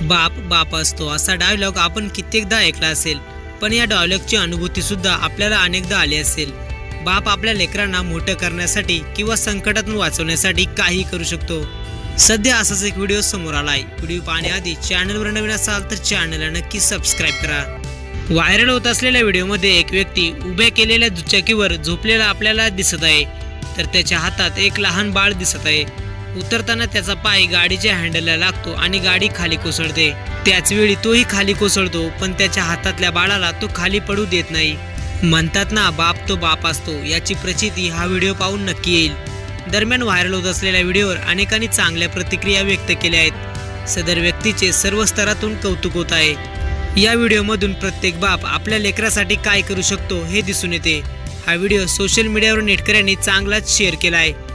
बाप बाप असतो. असा डायलॉग आपण कित्येकदा ऐकला असेल. पण या डायलॉगची अनुभूती सुद्धा आपल्याला अनेकदा आली असेल. बाप आपल्या लेकरांना मोठं करण्यासाठी किंवा संकटातून वाचवण्यासाठी काही करू शकतो. सध्या असाच एक व्हिडिओ समोर आलाय. व्हिडिओ पाहण्याआधी चॅनलवर नवीन असाल तर चॅनलला नक्की सबस्क्राईब करा. व्हायरल होत असलेल्या व्हिडिओमध्ये एक व्यक्ती उभ्या केलेल्या दुचाकीवर झोपलेला आपल्याला दिसत आहे. तर त्याच्या हातात एक लहान बाळ दिसत आहे. उतरताना त्याचा पाय गाडीच्या हँडलला लागतो आणि गाडी खाली कोसळते. त्याच वेळी तोही खाली कोसळतो पण त्याच्या हातातल्या बाळाला तो खाली पडू देत नाही. म्हणतात ना बाप तो बाप असतो याची प्रचिती हा व्हिडिओ पाहून नक्की येईल. दरम्यान व्हायरल होत असलेल्या व्हिडिओवर अनेकांनी चांगल्या प्रतिक्रिया व्यक्त केल्या आहेत. सदर व्यक्तीचे सर्व स्तरातून कौतुक होत आहे. या व्हिडिओमधून प्रत्येक बाप आपल्या लेकरासाठी काय करू शकतो हे दिसून येते. हा व्हिडिओ सोशल मीडियावर नेटकऱ्यांनी चांगलाच शेअर केला आहे.